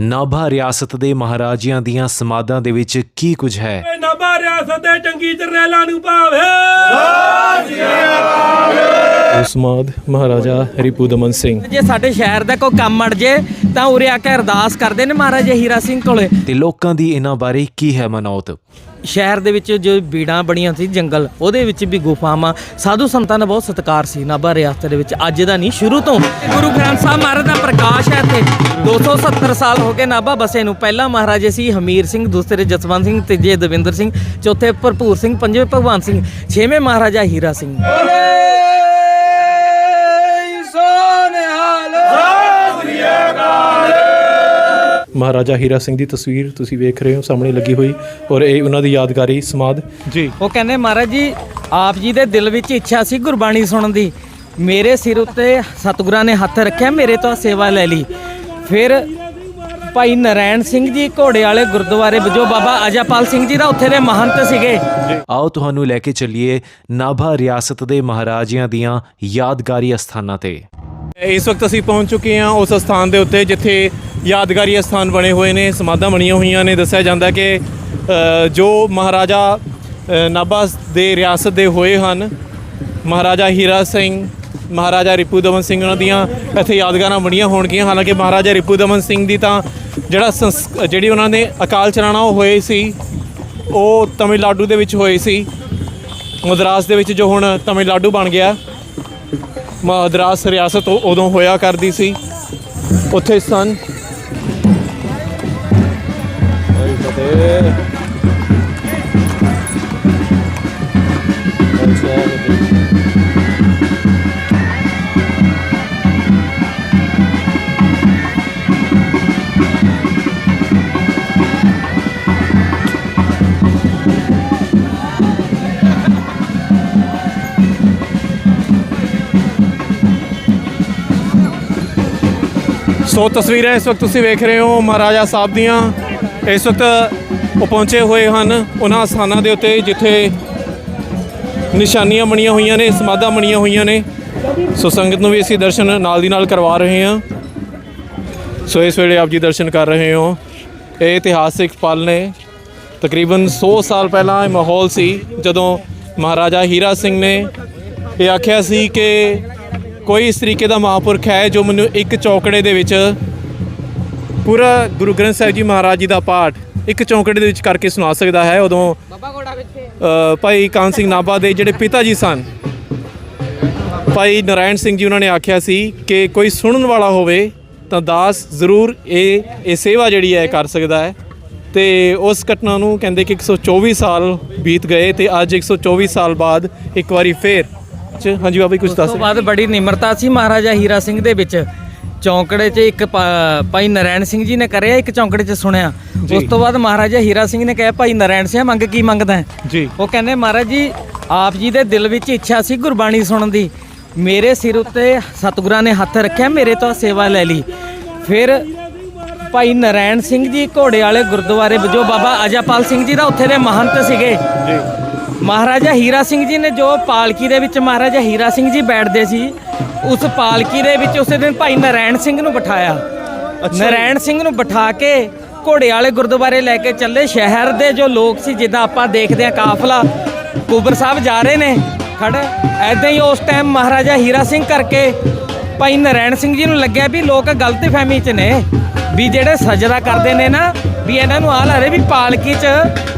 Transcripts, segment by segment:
ਨਾਭਾ ਰਿਆਸਤ ਦੇ ਮਹਾਰਾਜਿਆਂ ਦੀਆਂ ਸਮਾਧਾਂ ਦੇ ਵਿੱਚ ਕੀ ਕੁਝ ਹੈ? ਨਾਭਾ ਰਿਆਸਤ ਦੇ ਚੰਗੀ ਜਰਨੈਲਾਂ ਨੂੰ ਭਾਵੇ ਉਸਮਾਦ ਮਹਾਰਾਜਾ ਰਿਪੂ ਦਮਨ ਸਿੰਘ। ਜੇ ਸਾਡੇ ਸ਼ਹਿਰ ਦਾ ਕੋਈ ਕੰਮ ਅੜ ਜੇ ਤਾਂ ਉਰੇ ਆ ਕੇ ਅਰਦਾਸ ਕਰਦੇ ਨੇ ਮਹਾਰਾਜਾ ਹੀਰਾ ਸਿੰਘ ਕੋਲੇ। ਤੇ ਲੋਕਾਂ ਦੀ ਇਹਨਾਂ ਬਾਰੇ ਕੀ ਹੈ ਮਨੌਤ? ਸ਼ਹਿਰ ਦੇ ਵਿੱਚ ਜੋ ਬੀੜਾਂ ਬਣੀਆਂ ਸੀ ਜੰਗਲ ਉਹਦੇ ਵਿੱਚ ਵੀ ਗੁਫਾਵਾਂ ਸਾਧੂ ਸੰਤਾਂ ਦਾ ਬਹੁਤ ਸਤਿਕਾਰ ਸੀ ਨਾਭਾ ਰਿਆਸਤ ਦੇ ਵਿੱਚ। ਅੱਜ ਦਾ ਨਹੀਂ ਸ਼ੁਰੂ ਤੋਂ। ਗੁਰੂ ਗ੍ਰੰਥ ਸਾਹਿਬ ਮਹਾਰਾਜ ਦਾ ਪ੍ਰਕਾਸ਼ ਹੈ ਇੱਥੇ। 270 ਸਾਲ ਹੋ ਗਏ ਨਾਭਾ ਬਸੇ ਨੂੰ। ਪਹਿਲਾ ਮਹਾਰਾਜੇ ਸੀ ਹਮੀਰ ਸਿੰਘ ਦੂਸਰੇ ਜਸਵੰਤ ਸਿੰਘ ਤੀਜੇ ਦਵਿੰਦਰ ਸਿੰਘ ਚੌਥੇ ਭਰਪੂਰ ਸਿੰਘ ਪੰਜਵੇਂ ਭਗਵਾਨ ਸਿੰਘ ਛੇਵੇਂ ਮਹਾਰਾਜਾ ਹੀਰਾ ਸਿੰਘ। ਮਹਾਰਾਜਾ ਹੀਰਾ ਸਿੰਘ ਦੀ ਤਸਵੀਰ ਤੁਸੀਂ ਵੇਖ ਰਹੇ ਹੋ ਸਾਹਮਣੇ ਲੱਗੀ ਹੋਈ ਔਰ ਇਹ ਉਹਨਾਂ ਦੀ ਯਾਦਗਾਰੀ ਸਮਾਧ। ਜੀ। ਉਹ ਕਹਿੰਦੇ ਮਹਾਰਾਜ ਜੀ ਆਪ ਜੀ ਦੇ ਦਿਲ ਵਿੱਚ ਇੱਛਾ ਸੀ ਗੁਰਬਾਣੀ ਸੁਣਨ ਦੀ। ਮੇਰੇ ਸਿਰ ਉੱਤੇ ਸਤਿਗੁਰਾਂ ਨੇ ਹੱਥ ਰੱਖਿਆ ਮੇਰੇ ਤੋਂ ਸੇਵਾ ਲੈ ਲਈ। ਫਿਰ ਭਾਈ ਨਰੈਣ ਸਿੰਘ ਜੀ ਘੋੜੇ ਵਾਲੇ ਗੁਰਦੁਆਰੇ ਵਜੋਂ ਬਾਬਾ ਅਜਾਪਾਲ ਸਿੰਘ ਜੀ ਦਾ ਉੱਥੇ ਦੇ ਮਹੰਤ ਸੀਗੇ। ਆਓ ਤੁਹਾਨੂੰ ਲੈ ਕੇ ਚੱਲੀਏ ਨਾਭਾ ਰਿਆਸਤ ਦੇ ਮਹਾਰਾਜਿਆਂ ਦੀਆਂ ਯਾਦਗਾਰੀ ਅਸਥਾਨਾਂ ਤੇ। ਇਸ ਵਕਤ ਅਸੀਂ ਪਹੁੰਚ ਚੁੱਕੇ ਹਾਂ ਉਸ ਸਥਾਨ ਦੇ ਉੱਤੇ, ਜਿੱਥੇ ਯਾਦਗਾਰੀ ਸਥਾਨ ਬਣੇ ਹੋਏ ਨੇ, ਸਮਾਧਾਂ ਬਣੀਆਂ ਹੋਈਆਂ ਨੇ। ਦੱਸਿਆ ਜਾਂਦਾ ਕਿ ਜੋ ਮਹਾਰਾਜਾ ਨਾਭਾ ਦੇ ਰਿਆਸਤ ਦੇ ਹੋਏ ਹਨ, ਮਹਾਰਾਜਾ ਹੀਰਾ ਸਿੰਘ, ਮਹਾਰਾਜਾ ਰਿਪੂ ਦਮਨ ਸਿੰਘ, ਉਹਨਾਂ ਦੀਆਂ ਇੱਥੇ ਯਾਦਗਾਰਾਂ ਬਣੀਆਂ ਹੋਣਗੀਆਂ। ਹਾਲਾਂਕਿ ਮਹਾਰਾਜਾ ਰਿਪੂ ਦਮਨ ਸਿੰਘ ਦੀ ਤਾਂ ਜਿਹੜਾ ਸੰਸ- ਜਿਹੜੀ ਉਹਨਾਂ ਨੇ ਅਕਾਲ ਚਲਾਣਾ ਉਹ ਹੋਏ ਸੀ, ਉਹ ਤਮਿਲਨਾਡੂ ਦੇ ਵਿੱਚ ਹੋਏ ਸੀ। ਮਦਰਾਸ ਦੇ ਵਿੱਚ ਜੋ ਹੁਣ ਤਮਿਲਨਾਡੂ ਬਣ ਗਿਆ। ਮਦਰਾਸ ਰਿਆਸਤ ਉਦੋਂ ਹੋਇਆ ਕਰਦੀ ਸੀ। ਉੱਥੇ ਸਨ। ਸੋ ਤਸਵੀਰਾਂ ਇਸ ਵਕਤ ਤੁਸੀਂ ਵੇਖ ਰਹੇ ਹੋ ਮਹਾਰਾਜਾ ਸਾਹਿਬ ਦੀਆਂ। ਇਸ ਵਕਤ ਉਹ ਪਹੁੰਚੇ ਹੋਏ ਹਨ ਉਹਨਾਂ ਸਥਾਨਾਂ ਦੇ ਉੱਤੇ ਜਿੱਥੇ ਨਿਸ਼ਾਨੀਆਂ ਬਣੀਆਂ ਹੋਈਆਂ ਨੇ, ਸਮਾਧਾਂ ਬਣੀਆਂ ਹੋਈਆਂ ਨੇ। ਸੋ ਸੰਗਤ ਨੂੰ ਵੀ ਅਸੀਂ ਦਰਸ਼ਨ ਨਾਲ ਦੀ ਨਾਲ ਕਰਵਾ ਰਹੇ ਹਾਂ। ਸੋ ਇਸ ਵੇਲੇ ਆਪ ਜੀ ਦਰਸ਼ਨ ਕਰ ਰਹੇ ਹੋ। ਇਹ ਇਤਿਹਾਸਿਕ ਪਲ ਨੇ। ਤਕਰੀਬਨ 100 ਸਾਲ ਪਹਿਲਾਂ ਇਹ ਮਾਹੌਲ ਸੀ ਜਦੋਂ ਮਹਾਰਾਜਾ ਹੀਰਾ ਸਿੰਘ ਨੇ ਇਹ ਆਖਿਆ ਸੀ ਕਿ ਕੋਈ ਇਸ ਤਰੀਕੇ ਦਾ ਮਹਾਂਪੁਰਖ ਹੈ ਜੋ ਮੈਨੂੰ ਇੱਕ ਚੌਕੜੇ ਦੇ ਵਿੱਚ ਪੂਰਾ ਗੁਰੂ ਗ੍ਰੰਥ ਸਾਹਿਬ ਜੀ ਮਹਾਰਾਜ ਜੀ ਦਾ ਪਾਠ ਇੱਕ ਚੌਕੜੇ ਦੇ ਵਿੱਚ ਕਰਕੇ ਸੁਣਾ ਸਕਦਾ ਹੈ? ਉਦੋਂ ਅ, ਭਾਈ ਕਾਨ ਸਿੰਘ ਨਾਭਾ ਦੇ ਜਿਹੜੇ ਪਿਤਾ ਜੀ ਸਨ ਭਾਈ ਨਰਾਇਣ ਸਿੰਘ ਜੀ ਉਹਨਾਂ ਨੇ ਆਖਿਆ ਸੀ ਕਿ ਕੋਈ ਸੁਣਨ ਵਾਲਾ ਹੋਵੇ ਤਾਂ ਦਾਸ ਜ਼ਰੂਰ ਇਹ ਇਹ ਸੇਵਾ ਜਿਹੜੀ ਹੈ ਕਰ ਸਕਦਾ ਹੈ। ਤੇ ਉਸ ਘਟਨਾ ਨੂੰ ਕਹਿੰਦੇ ਕਿ 124 ਸਾਲ ਬੀਤ ਗਏ ਤੇ ਅੱਜ 124 ਸਾਲ ਬਾਅਦ ਇੱਕ ਵਾਰੀ ਫੇਰ ਚ? ਹਾਂਜੀ ਬਾਬਾ ਜੀ ਕੁਝ ਉਸ ਦੱਸ ਤੋਂ ਬਾਅਦ ਬੜੀ ਨਿਮਰਤਾ ਸੀ ਮਹਾਰਾਜਾ ਹੀਰਾ ਸਿੰਘ ਦੇ ਵਿੱਚ। ਚੌਂਕੜੇ 'ਚ ਇੱਕ ਪਾ- ਭਾਈ ਨਰੈਣ ਸਿੰਘ ਜੀ ਨੇ ਕਰਿਆ ਇੱਕ ਚੌਂਕੜੇ 'ਚ ਸੁਣਿਆ। ਉਸ ਤੋਂ ਬਾਅਦ ਮਹਾਰਾਜਾ ਹੀਰਾ ਸਿੰਘ ਨੇ ਕਿਹਾ ਭਾਈ ਨਰੈਣ ਸਿੰਘ ਮੰਗ ਕੀ ਮੰਗਦਾ ਹੈ? ਜੀ। ਉਹ ਕਹਿੰਦੇ ਮਹਾਰਾਜ ਜੀ ਆਪ ਜੀ ਦੇ ਦਿਲ ਵਿੱਚ ਇੱਛਾ ਸੀ ਗੁਰਬਾਣੀ ਸੁਣਨ ਦੀ। ਮੇਰੇ ਸਿਰ ਉੱਤੇ ਸਤਿਗੁਰਾਂ ਨੇ ਹੱਥ ਰੱਖਿਆ ਮੇਰੇ ਤੋਂ ਸੇਵਾ ਲੈ ਲਈ। ਫਿਰ ਭਾਈ ਨਰੈਣ ਸਿੰਘ ਜੀ ਘੋੜੇ ਵਾਲੇ ਗੁਰਦੁਆਰੇ ਵਜੋਂ ਬਾਬਾ ਅਜਾਪਾਲ ਸਿੰਘ ਜੀ ਦਾ ਉੱਥੇ ਦੇ ਮਹੰਤ ਸੀਗੇ। ਜੀ। ਮਹਾਰਾਜਾ ਹੀਰਾ ਸਿੰਘ ਜੀ ਨੇ ਜੋ ਪਾਲਕੀ ਦੇ ਵਿੱਚ ਮਹਾਰਾਜਾ ਹੀਰਾ ਸਿੰਘ ਜੀ ਬੈਠਦੇ ਸੀ ਉਸ ਪਾਲਕੀ ਦੇ ਵਿੱਚ ਉਸੇ ਦਿਨ ਭਾਈ ਨਰੈਣ ਸਿੰਘ ਨੂੰ ਬਿਠਾਇਆ। ਨਰੈਣ ਸਿੰਘ ਨੂੰ ਬਿਠਾ ਕੇ ਘੋੜੇ ਵਾਲੇ ਗੁਰਦੁਆਰੇ ਲੈ ਕੇ ਚੱਲੇ। ਸ਼ਹਿਰ ਦੇ ਜੋ ਲੋਕ ਸੀ ਜਿੱਦਾਂ ਆਪਾਂ ਦੇਖਦੇ ਆ ਕਾਫਲਾ ਕੁਬਰ ਸਾਹਿਬ ਜਾ ਰਹੇ ਨੇ ਖੜੇ ਐਦਾਂ ਹੀ ਉਸ ਟਾਈਮ ਮਹਾਰਾਜਾ ਹੀਰਾ ਸਿੰਘ ਕਰਕੇ ਭਾਈ ਨਰੈਣ ਸਿੰਘ ਜੀ ਨੂੰ ਲੱਗਿਆ ਵੀ ਲੋਕ ਗਲਤ ਫਹਿਮੀ 'ਚ ਨੇ ਵੀ ਜਿਹੜੇ ਸਜਦਾ ਕਰਦੇ ਨੇ ਨਾ ਵੀ ਇਹਨਾਂ ਨੂੰ ਆਹ ਲੱਗੇ ਵੀ ਪਾਲਕੀ 'ਚ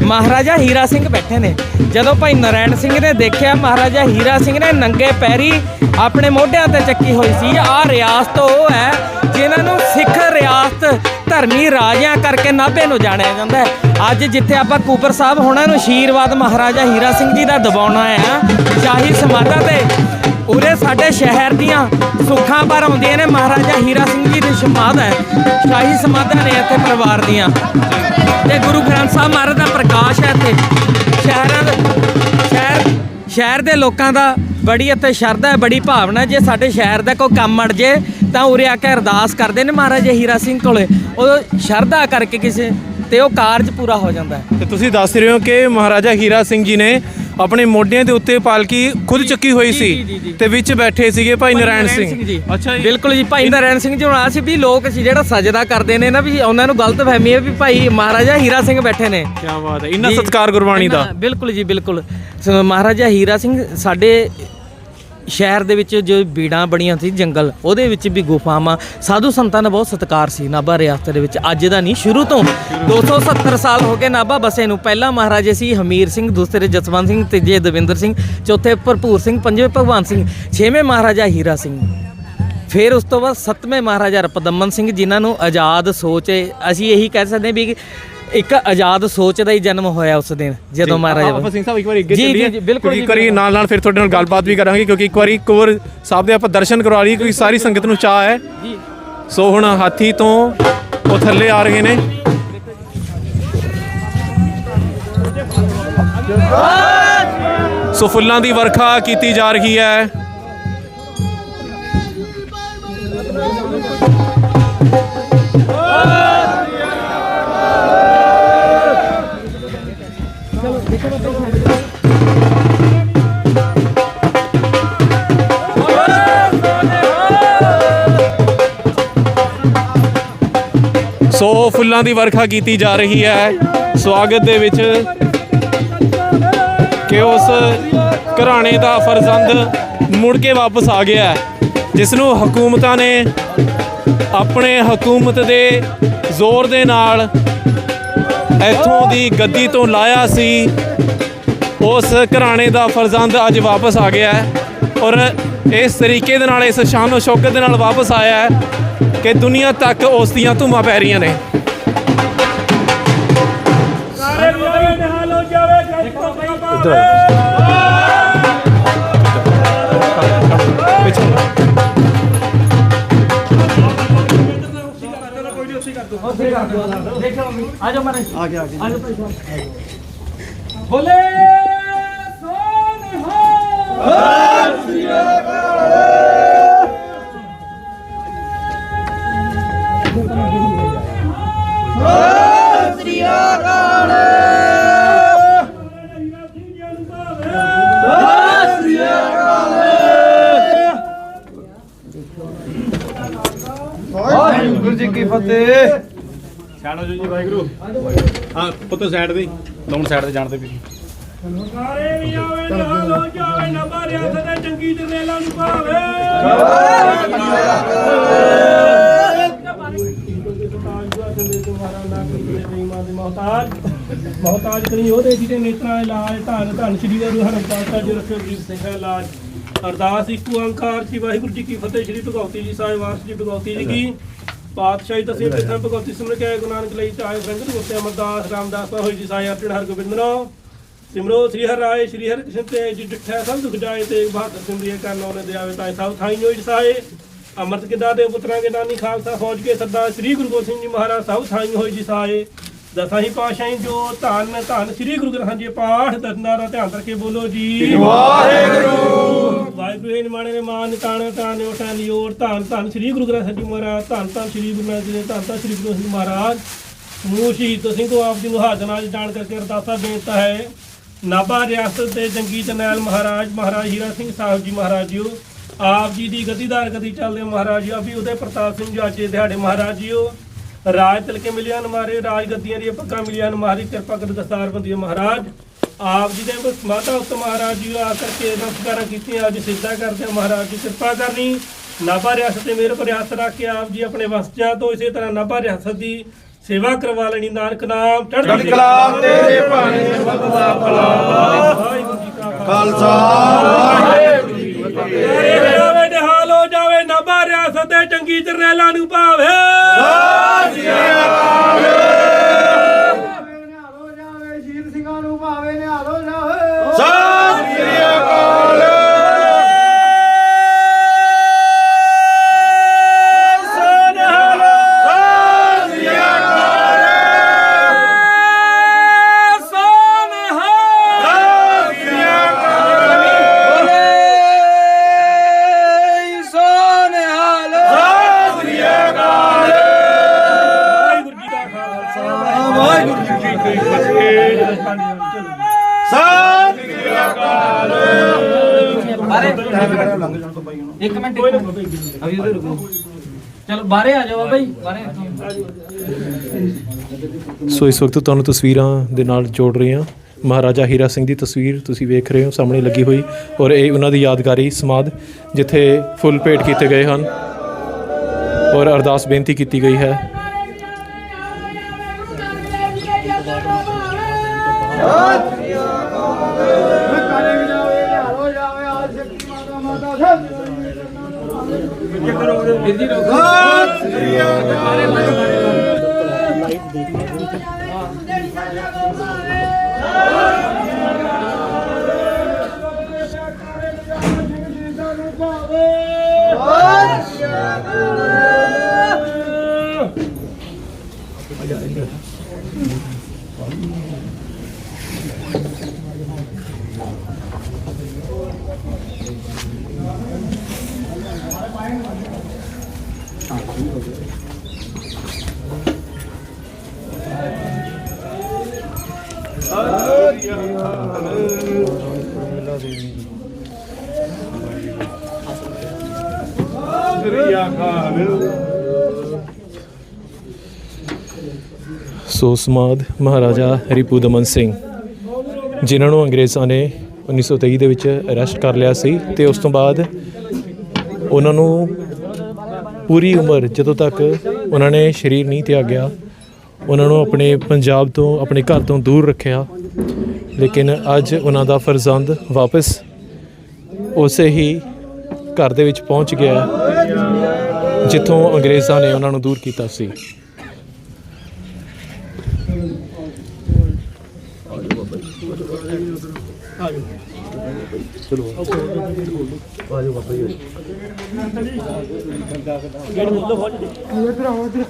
ਮਹਾਰਾਜਾ ਹੀਰਾ ਸਿੰਘ ਬੈਠੇ ਨੇ। ਜਦੋਂ ਭਾਈ ਨਰੈਣ ਸਿੰਘ ਨੇ ਦੇਖਿਆ ਮਹਾਰਾਜਾ ਹੀਰਾ ਸਿੰਘ ਨੇ ਨੰਗੇ ਪੈਰੀ ਆਪਣੇ ਮੋਢਿਆਂ ਤੇ ਚੱਕੀ ਹੋਈ ਸੀ। ਆਹ ਰਿਆਸਤ ਉਹ ਹੈ ਜਿਨ੍ਹਾਂ ਨੂੰ ਸਿੱਖ ਰਿਆਸਤ ਧਰਮੀ ਰਾਜਿਆਂ ਕਰਕੇ ਨਾਭੇ ਨੂੰ ਜਾਣਿਆ ਜਾਂਦਾ ਹੈ। ਅੱਜ ਜਿੱਥੇ ਆਪਾਂ ਕੂਪਰ ਸਾਹਿਬ ਹੋਣਾ ਨੂੰ ਆਸ਼ੀਰਵਾਦ ਮਹਾਰਾਜਾ ਹੀਰਾ ਸਿੰਘ ਜੀ ਦਾ ਦਬਾਉਣਾ ਆ ਸ਼ਾਹੀ ਸਮਾਧਾਂ ਤੇ ਉਰੇ ਸਾਡੇ ਸ਼ਹਿਰ ਦੀਆਂ ਸੁੱਖਾਂ ਭਰ ਆਉਂਦੀਆਂ ਨੇ। ਮਹਾਰਾਜਾ ਹੀਰਾ ਸਿੰਘ ਜੀ ਦੀ ਸਮਾਧ ਹੈ। ਸ਼ਾਹੀ ਸਮਾਧਾਂ ਨੇ ਇੱਥੇ ਪਰਿਵਾਰ ਦੀਆਂ। ਤੇ ਗੁਰੂ ਗ੍ਰੰਥ ਸਾਹਿਬ ਮਹਾਰਾਜ ਦਾ ਪ੍ਰਕਾਸ਼ ਹੈ ਇੱਥੇ। ਸ਼ਹਿਰਾਂ ਦੇ ਸ਼ਹਿਰ ਸ਼ਹਿਰ ਦੇ ਲੋਕਾਂ ਦਾ ਬੜੀ ਇੱਥੇ ਸ਼ਰਧਾ ਹੈ, ਬੜੀ ਭਾਵਨਾ ਜੇ ਸਾਡੇ ਸ਼ਹਿਰ ਦਾ ਕੋਈ ਕੰਮ ਅੜ ਜੇ, ਤਾਂ ਉਰੇ ਆ ਕੇ ਅਰਦਾਸ ਕਰਦੇ ਨੇ ਮਹਾਰਾਜਾ ਹੀਰਾ ਸਿੰਘ ਕੋਲੇ। ਉਹ ਸ਼ਰਧਾ ਕਰਕੇ ਕਿਸੇ ਤੇ ਉਹ ਕਾਰਜ ਪੂਰਾ ਹੋ ਜਾਂਦਾ ਹੈ। ਤੇ ਤੁਸੀਂ ਦੱਸ ਰਹੇ ਹੋ ਕਿ ਮਹਾਰਾਜਾ ਹੀਰਾ ਸਿੰਘ ਜੀ ਨੇ ਆਪਣੇ ਮੋਢਿਆਂ ਦੇ ਉੱਤੇ ਪਾਲਕੀ ਖੁਦ ਚੱਕੀ ਹੋਈ। ਸੀ ਤੇ ਵਿੱਚ ਬੈਠੇ ਸੀਗੇ ਭਾਈ ਨਰਾਇਣ ਸਿੰਘ। ਅੱਛਾ ਜੀ। ਬਿਲਕੁਲ ਜੀ ਭਾਈ ਨਾਰਾਇਣ ਸਿੰਘ ਜੀ ਹੁਣ ਆ ਸੀ ਵੀ ਲੋਕ ਸੀ ਜਿਹੜਾ ਸਜਦਾ ਕਰਦੇ ਨੇ ਨਾ ਵੀ ਉਹਨਾਂ ਨੂੰ ਗਲਤ ਫਹਿਮੀ ਹੈ ਵੀ ਭਾਈ ਮਹਾਰਾਜਾ ਹੀਰਾ ਸਿੰਘ ਬੈਠੇ ਨੇ। ਕੀ ਬਾਤ ਹੈ। ਇੰਨਾ ਸਤਿਕਾਰ ਗੁਰਬਾਣੀ ਦਾ। ਬਿਲਕੁਲ ਜੀ ਬਿਲਕੁਲ। ਮਹਾਰਾਜਾ ਹੀਰਾ ਸਿੰਘ ਸਾਡੇ ਸ਼ਹਿਰ ਦੇ ਵਿੱਚ ਜੋ ਬੀੜਾਂ ਬਣੀਆਂ ਸੀ ਜੰਗਲ, ਉਹਦੇ ਵਿੱਚ ਵੀ ਗੁਫਾਵਾਂ ਸਾਧੂ ਸੰਤਾਂ ਦਾ ਬਹੁਤ ਸਤਿਕਾਰ ਸੀ ਨਾਭਾ ਰਿਆਸਤ ਦੇ ਵਿੱਚ। ਅੱਜ ਦਾ ਨਹੀਂ, ਸ਼ੁਰੂ ਤੋਂ। 270 ਸਾਲ ਹੋ ਗਏ ਨਾਭਾ ਬਸੇ ਨੂੰ। ਪਹਿਲਾ ਮਹਾਰਾਜੇ ਸੀ ਹਮੀਰ ਸਿੰਘ, ਦੂਸਰੇ ਜਸਵੰਤ ਸਿੰਘ, ਤੀਜੇ ਦਵਿੰਦਰ ਸਿੰਘ, ਚੌਥੇ ਭਰਪੂਰ ਸਿੰਘ, ਪੰਜਵੇਂ ਭਗਵਾਨ ਸਿੰਘ, ਛੇਵੇਂ ਮਹਾਰਾਜਾ ਹੀਰਾ ਸਿੰਘ। ਫਿਰ ਉਸ ਤੋਂ ਬਾਅਦ ਸੱਤਵੇਂ ਮਹਾਰਾਜਾ ਰਪਦਮਨ ਸਿੰਘ, ਜਿਨ੍ਹਾਂ ਨੂੰ ਆਜ਼ਾਦ ਸੋਚ ਅਸੀਂ ਇਹੀ ਕਹਿ ਸਕਦੇ ਹਾਂ ਵੀ ਇੱਕ ਆਜ਼ਾਦ ਸੋਚ ਦਾ ਹੀ ਜਨਮ ਹੋਇਆ ਉਸ ਦਿਨ ਜਦੋਂ ਮਹਾਰਾਜਾ ਆਪਾਂ ਸਿੰਘ ਸਾਹਿਬ ਇੱਕ ਵਾਰੀ ਅੱਗੇ ਜੀ, ਜੀ, ਚੱਲੀਏ। ਜੀ, ਬਿਲਕੁਲ ਜੀ, ਇੱਕ ਵਾਰੀ ਨਾਲ ਨਾਲ ਫਿਰ ਤੁਹਾਡੇ ਨਾਲ ਗੱਲਬਾਤ ਵੀ ਕਰਾਂਗੇ ਕਿਉਂਕਿ ਇੱਕ ਵਾਰੀ ਕੋਰ ਸਾਹਿਬ ਦੇ ਆਪਾਂ ਦਰਸ਼ਨ ਕਰਵਾ ਲਈਏ ਕਿਉਂਕਿ ਸਾਰੀ ਸੰਗਤ ਨੂੰ ਚਾਹ ਹੈ। ਜੀ। ਸੋ ਹੁਣ ਹਾਥੀ ਤੋਂ ਉਹ ਥੱਲੇ ਆ ਰਹੇ ਨੇ। ਸੋ ਫੁੱਲਾਂ ਦੀ ਵਰਖਾ ਕੀਤੀ ਜਾ ਰਹੀ ਹੈ। ਸੋ ਫੁੱਲਾਂ ਦੀ ਵਰਖਾ ਕੀਤੀ ਜਾ ਰਹੀ ਹੈ। ਸਵਾਗਤ ਦੇ ਵਿੱਚ ਕਿ ਉਸ ਘਰਾਣੇ ਦਾ ਫਰਜ਼ੰਦ ਮੁੜ ਕੇ ਵਾਪਸ ਆ ਗਿਆ ਜਿਸ ਨੂੰ ਹਕੂਮਤਾਂ ਨੇ ਆਪਣੇ ਹਕੂਮਤ ਦੇ ਜ਼ੋਰ ਦੇ ਨਾਲ ਇੱਥੋਂ ਦੀ ਗੱਦੀ ਤੋਂ ਲਾਇਆ ਸੀ, ਉਸ ਘਰਾਣੇ ਦਾ ਫਰਜ਼ੰਦ ਅੱਜ ਵਾਪਸ ਆ ਗਿਆ ਹੈ। ਔਰ ਇਸ ਤਰੀਕੇ ਦੇ ਨਾਲ ਇਸ ਸ਼ਾਨੋ ਸ਼ੌਕਤ ਦੇ ਨਾਲ ਵਾਪਸ ਆਇਆ ਹੈ ਕਿ ਦੁਨੀਆ ਤੱਕ ਉਸ ਦੀਆਂ ਧੂਮਾਂ ਪੈ ਰਹੀਆਂ ਨੇ। ਸਾਰੇ ਹੋ ਜਾਵੇ ਆ। ਜਾਓ ਮਹਾਰਾਜ ਆ ਗਿਆ ਆ ਸਾਹਿਬ। ਬੋਲੇ। ਹਾਂ ਪੁੱਤ ਸਾਈਡ ਦੇ। ਲਾਉਣ ਸਾਈਡ ਤੇ ਜਾਣ ਦੇ ਵੀ। ਸਾਰੇ ਵੀ ਆਵੇ ਨਿਹਾਲ ਹੋ ਜਾਵੇ ਨੰਬਰ ਰਿਆਸਤ ਦੇ ਚੰਗੀ ਜਰਨੈਲਾਂ ਨੂੰ ਭਾਵੇ ਮਹਤਾਜ ਮਹਤਾਜ ਕਰੀ ਉਹਦੇ ਜਿਹਦੇ ਨੇਤਰਾਂ ਇਲਾਜ ਧੰਨ ਧੰਨ ਸ੍ਰੀ ਗੁਰੂ ਹਰਿ ਪਾਤਸ਼ਾਹ ਜੀ ਰੱਖਿਓ ਗਰੀਬ ਸਿੰਘ ਦਾ ਇਲਾਜ ਅਰਦਾਸ, ਇੱਕ ਓੰਕਾਰ ਜੀ ਵਾਹਿਗੁਰੂ ਜੀ ਕੀ ਫਤਿਹ, ਸ੍ਰੀ ਭਗਵਤੀ ਜੀ ਸਾਹਿਬ ਵਾਸ ਜੀ, ਭਗਵਤੀ ਜੀ ਕੀ। ਪਾਤਸ਼ਾਹੀ ਤਸੀਂ ਪ੍ਰਥਮ ਭਗਵਤੀ ਸਿਮਰ ਕੇ ਗੁਰੂ ਨਾਨਕ ਲਈ ਚਾਹੇ ਸੰਗਤ ਗੁਰਤੇ ਅਮਰਦਾਸ ਰਾਮਦਾਸ ਹੋਈ ਜੀ ਸਾਈ ਅਰਜਨ ਹਰ ਗੋਬਿੰਦ ਨਾਮ ਸਿਮਰੋ ਸ੍ਰੀ ਹਰਿ ਰਾਏ ਸ੍ਰੀ ਹਰਿ ਕ੍ਰਿਸ਼ਨ ਤੇ ਜੀ ਡਿਠੈ ਸਭ ਦੁਖ ਜਾਏ ਤੇ ਬਹਾਦਰ ਸਿੰਧੀਏ ਕਰਨ ਉਹਨੇ ਦਿਆਵੇ ਤਾਂ ਸਭ ਥਾਈ ਹੋਈ ਸਾਏ। ਅਮਰਤ ਕਿਦਾ ਦੇ ਪੁੱਤਰਾਂ ਕੇ ਨਾਨੀ ਖਾਲਸਾ ਫੌਜ ਕੇ ਸਰਦਾਰ ਸ੍ਰੀ ਗੁਰੂ ਗੋਬਿੰਦ ਸਿੰਘ ਜੀ ਮਹਾਰਾਜ ਸਭ ਥਾਈ ਹੋਈ ਜੀ ਸਾਏ। ਦਸਾਂ ਹੀ ਪਾਸ਼ਾਹੀ ਜੋ ਧੰਨ ਧੰਨ ਸ੍ਰੀ ਗੁਰੂ ਗ੍ਰੰਥ ਜੀ ਪਾਠ ਦਰਨਾ ਦਾ ਧਿਆਨ ਕਰਕੇ ਬੋਲੋ ਜੀ। ਵਾਹਿਗੁਰੂ। ਵਾਹਿਗੁਰੂ ਇਹ ਨਿਮਾਣੇ ਮਾਨ ਤਾਣ ਤਾਣ ਉਠਾ ਲਿਓਰ ਧੰਨ ਧੰਨ ਸ੍ਰੀ ਗੁਰੂ ਗ੍ਰੰਥ ਸਾਹਿਬ ਜੀ ਮਹਾਰਾਜ, ਧੰਨ ਧੰਨ ਸ੍ਰੀ ਗੁਰੂ ਨਾਨਕ ਦੇਵ ਧੰਨ ਧੰਨ ਸ੍ਰੀ ਗੁਰੂ ਗ੍ਰੰਥ ਮਹਾਰਾਜ। ਸਮੂਹ ਸ਼ਹੀਦ ਸਿੰਘ ਤੋਂ ਆਪ ਜੀ ਨੂੰ ਹਾਜ਼ਰ ਨਾਲ ਜਾਣ ਕਰਕੇ ਅਰਦਾਸਾ ਬੇਨਤਾ ਹੈ। ਨਾਭਾ ਰਿਆਸਤ ਦੇ ਜੰਗੀ ਜਰਨੈਲ ਮਹਾਰਾਜ ਮਹਾਰਾਜ ਹੀਰਾ ਸਿੰਘ ਸਾਹਿਬ ਜੀ ਮਹਾਰਾਜ ਜੀਓ। ਆਪ ਜੀ ਦੀ ਗਤੀਦਾਰ ਗਤੀ ਚੱਲਦੇ ਮਹਾਰਾਜ ਜੀ ਅਭੀ ਉਦੇ ਪ੍ਰਤਾਪ ਸਿੰਘ ਜੀ ਅੱਜ ਦਿਹਾੜੇ ਮਹਾਰਾਜ ਜੀਓ। ਰਾਜ ਤਿਲਕੇ ਮਿਲਿਆ ਨੂੰ ਮਾਰੇ ਰਾਜ ਗੱਦੀਆਂ ਦੀਆਂ ਪੱਗਾਂ ਮਿਲਿਆ ਨੂੰ ਮਾਰੀ ਕਿਰਪਾ ਕਰ ਦਸਤਾਰ ਬੰਦੀ ਮਹਾਰਾਜ। ਆਪ ਜੀ ਦੇ ਮਾਤਾ ਉੱਤ ਮਹਾਰਾਜ ਜੀ ਆ ਕਰਕੇ ਨਮਸਕਾਰਾਂ ਕੀਤੀਆਂ ਅੱਜ ਸਿੱਧਾ ਕਰਦੇ ਹਾਂ ਮਹਾਰਾਜ ਜੀ ਕਿਰਪਾ ਕਰਨੀ। ਨਾਭਾ ਰਿਆਸਤ ਤੇ ਮੇਰੇ ਪ੍ਰਿਆਸ ਰੱਖ ਕੇ ਆਪ ਜੀ ਆਪਣੇ ਵਸਤਿਆਂ ਤੋਂ ਇਸੇ ਤਰ੍ਹਾਂ ਨਾਭਾ ਰਿਆਸਤ ਦੀ ਸੇਵਾ ਕਰਵਾ ਲੈਣੀ ਨਾਨਕ ਨਾਮ ਚੜ੍ਹਦੀ ਕਲਾ ਤੇਰੇ ਭਾਣੇ ਸਬਦਾ ਭਲਾ। ਵਾਹਿਗੁਰੂ ਜੀ ਕਾ ਖਾਲਸਾ। ਵਾਹਿਗੁਰੂ ਜੀ ਕੀ ਫਤਿਹ। ਜਾਵੇ ਨਿਹਾਲ ਹੋ ਜਾਵੇ ਨਾਭਾ ਰਿਆਸਤ ਦੇ ਚੰਗੀ ਜਰਨੈਲਾਂ ਨੂੰ ਭਾਵੇ। ਨਿਹਾਲੋ ਜਾਵੇ ਸ਼ਹੀਦ ਸਿੰਘਾਂ ਨੂੰ ਭਾਵੇ ਇੱਕ ਮਿੰਟ ਇੱਕ ਮਿੰਟ ਅਭੀ ਉਧਰ ਰੁਕੋ ਚਲੋ ਬਾਹਰੇ ਆ ਜਾਓ ਜੀ ਬਾਹਰੇ। ਸੋ ਇਸ ਵਕਤ ਤੁਹਾਨੂੰ ਤਸਵੀਰਾਂ ਦੇ ਨਾਲ ਜੋੜ ਰਹੇ ਹਾਂ ਮਹਾਰਾਜਾ ਹੀਰਾ ਸਿੰਘ ਦੀ ਤਸਵੀਰ ਤੁਸੀਂ ਵੇਖ ਰਹੇ ਹੋ ਸਾਹਮਣੇ ਲੱਗੀ ਹੋਈ ਔਰ ਇਹ ਉਹਨਾਂ ਦੀ ਯਾਦਗਾਰੀ ਸਮਾਧ ਜਿੱਥੇ ਫੁੱਲ ਭੇਟ ਕੀਤੇ ਗਏ ਹਨ ਔਰ ਅਰਦਾਸ ਬੇਨਤੀ ਕੀਤੀ ਗਈ ਹੈ ਮਾਤਾ ਮਾਤਾ ਸੋ ਸਮਾਧ ਮਹਾਰਾਜਾ ਰਿਪੂ ਦਮਨ ਸਿੰਘ, ਜਿਨ੍ਹਾਂ ਨੂੰ ਅੰਗਰੇਜ਼ਾਂ ਨੇ 1923 ਦੇ ਵਿੱਚ ਅਰੈਸਟ ਕਰ ਲਿਆ ਸੀ ਤੇ ਉਸ ਤੋਂ ਬਾਅਦ ਉਹਨਾਂ ਨੂੰ ਪੂਰੀ ਉਮਰ ਜਦੋਂ ਤੱਕ ਉਹਨਾਂ ਨੇ ਸਰੀਰ ਨਹੀਂ ਤਿਆਗਿਆ, ਉਹਨਾਂ ਨੂੰ ਆਪਣੇ ਪੰਜਾਬ ਤੋਂ, ਆਪਣੇ ਘਰ ਤੋਂ ਦੂਰ ਰੱਖਿਆ। ਲੇਕਿਨ ਅੱਜ ਉਹਨਾਂ ਦਾ ਫਰਜ਼ੰਦ ਵਾਪਸ ਉਸੇ ਹੀ ਘਰ ਦੇ ਵਿੱਚ ਪਹੁੰਚ ਗਿਆ ਜਿੱਥੋਂ ਅੰਗਰੇਜ਼ਾਂ ਨੇ ਉਹਨਾਂ ਨੂੰ ਦੂਰ ਕੀਤਾ ਸੀ। ਚਲੋ। ਜੀ। ਇਧਰ ਆਓ ਇਧਰ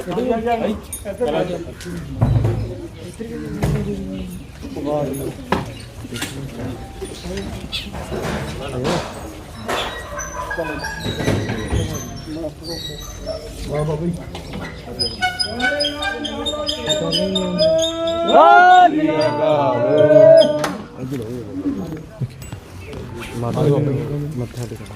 ਵਾਹ ਬਾਬਾ ਜੀ। ਵਾਹ ਜੀ। ਵਾਹ ਇਧਰ ਆਓ ਮੱਥਾ ਟੇਕਣਾ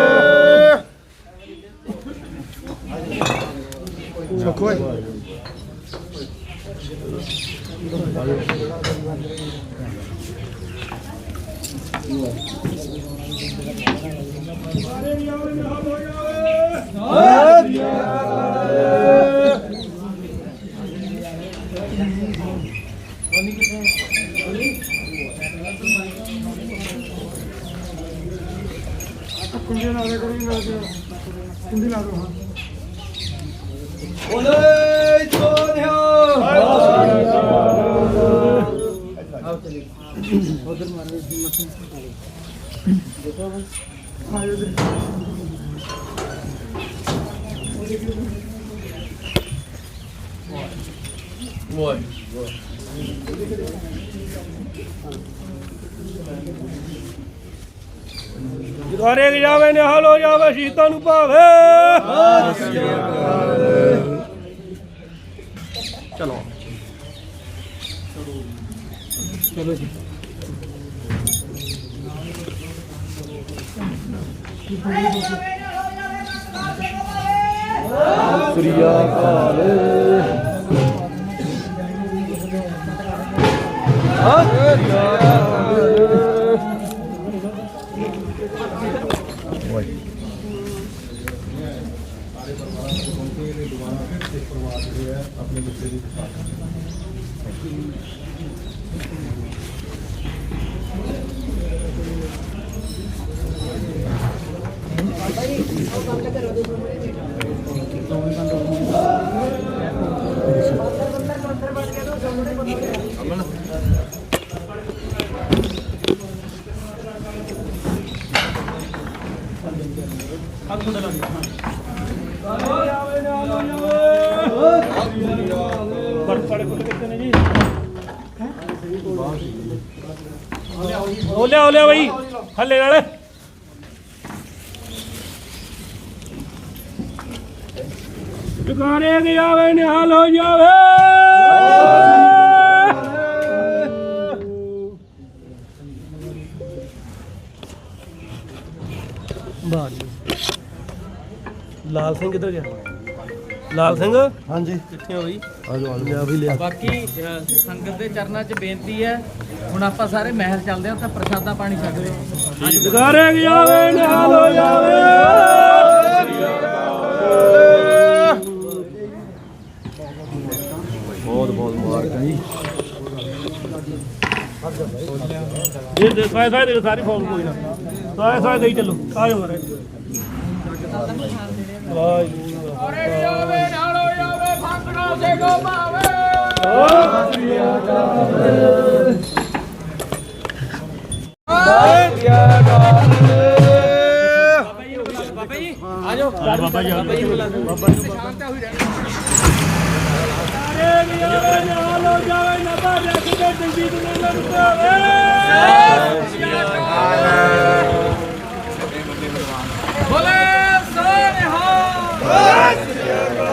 ਕੋਈ। ਸਾਰੇ ਨਾਮ ਨਾਮ ਹੋਇਆ What? ਸਾਰੇ ਜਾਵੇ ਨਿਹਾਲ ਹੋ ਜਾਵੇ ਸ਼ਹੀਦਾਂ ਨੂੰ ਭਾਵੇ। ਚਲੋ। ਚਲੋ ਜੀ। ਸ੍ਰੀ ਅਕਾਲ। ਆਪਣੇ ਬੱਚੇ ਦੀ ਪਾਲਣਾ ਕਰੋ ਕੁੱਟ ਕਿੱਥੇ ਨੇ ਬਈ। ਹੱਲੇ ਨਾਲ। ਟਿਕਾਣੇ ਕੇ ਜਾਵੇ ਨਿਹਾਲ ਹੋ ਜਾਵੇ। ਲਾਲ ਸਿੰਘ ਕਿੱਧਰ ਗਿਆ? ਲਾਲ ਸਿੰਘ? ਹਾਂਜੀ। ਕਿੱਥੇ ਹੋ ਬਈ? ਆਜੋ ਆਜੋ ਲਿਆ ਵੀ ਲਿਆ। ਬਾਕੀ ਅ, ਸੰਗਤ ਦੇ ਚਰਨਾਂ 'ਚ ਬੇਨਤੀ ਹੈ ਹੁਣ ਆਪਾਂ ਸਾਰੇ ਮਹਿਲ ਚੱਲਦੇ ਹਾਂ ਤਾਂ ਪ੍ਰਸ਼ਾਦਾ ਪਾਣੀ ਛਕਦੇ ਹਾਂ। ਟਿਕਾਣੇ ਕੇ ਜਾਵੇ ਨਿਹਾਲ ਹੋ ਜਾਵੇ ਬਹੁਤ ਬਹੁਤ ਮੁਬਾਰਕਾਂ ਜੀ। ਇਹ ਦੇ ਸਾਇ ਦੇ ਸਾਰੀ ਫੋਨ ਕੋਈ ਨਾ। ਸਾਇ ਸਾਇ ਦੇ ਚੱਲੋ ਆਜੋ ਮਾਰੇ ਵਾਹਿਗੁਰੂ ਬਾਬਾ ਜੀ ਆਜੋ ਬਾਬਾ ਜੀ ਬਾਬਾ ਜੀ ਬਾਬਾ ਜੀ ਸ਼ਾਂਤ ਹੋਈ ਰਹਿਣਾ ਟਿਕਾਣੇ ਕੇ ਜਾਵੇ ਨਿਹਾਲ ਜਾਵੇ ਨਾ ਬਾਹਰ ਰੱਖ ਕੇ ਚੰਗੀ ਦੁਨੀਆ ਨੂੰ ਪਾਵੇ ਬੋਲੇ ਸੋਨੇ ਹੋ ਚਲੋ